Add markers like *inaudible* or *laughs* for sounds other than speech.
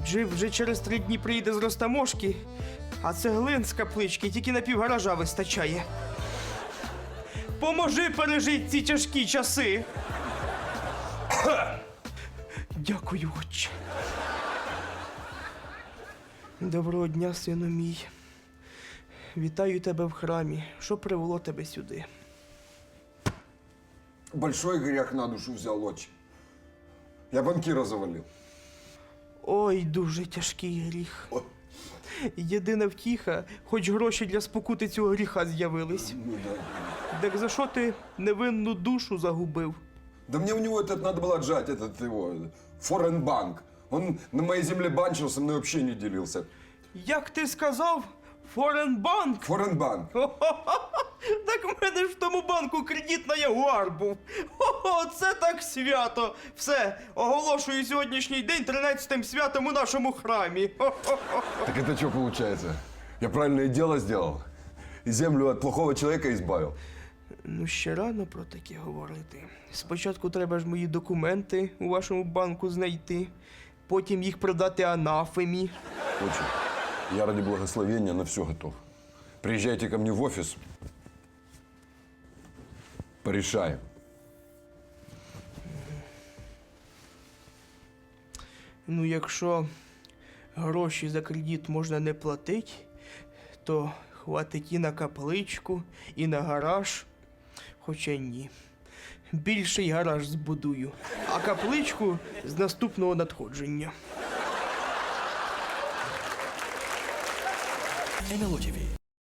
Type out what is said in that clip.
Джип вже через три дні приїде з Ростаможки, а цеглин з каплички тільки на півгаража вистачає. Поможи пережити ці тяжкі часи. Дякую, отче. Доброго дня, сину мій. Вітаю тебе в храмі. Що привело тебе сюди? Большой грех на душу взял, отче. Я банкира завалил. Ой, дуже тяжкий гріх. Єдина втіха, хоч гроші для спокути цього гріха з'явились. Ну да. Так за що ти невинну душу загубив? Да мне у него этот надо было отжать, этот его, форенбанк. Он на моей земле банчил, со мной вообще не делился. Як ти сказав? Форенбанк? Форенбанк. *laughs* Так в мене ж в тому банку кредит на Ягуар був. *laughs* Хо-хо, це так свято. Все, оголошую сьогоднішній день 13-м святом у нашому храмі. *laughs* Так это что получается? Я правильное дело сделал? И землю от плохого человека избавил? Ну, ще рано про таке говорити. Спочатку треба ж мої документи у вашому банку знайти, потім їх продати анафемі. Отче, я ради благословения на все готов. Приезжайте ко мне в офис. Порешаем. Ну, якщо гроші за кредит можна не платити, то хватить і на капличку, і на гараж. Хоча ні. Більший гараж збудую, а капличку з наступного надходження. ТВ.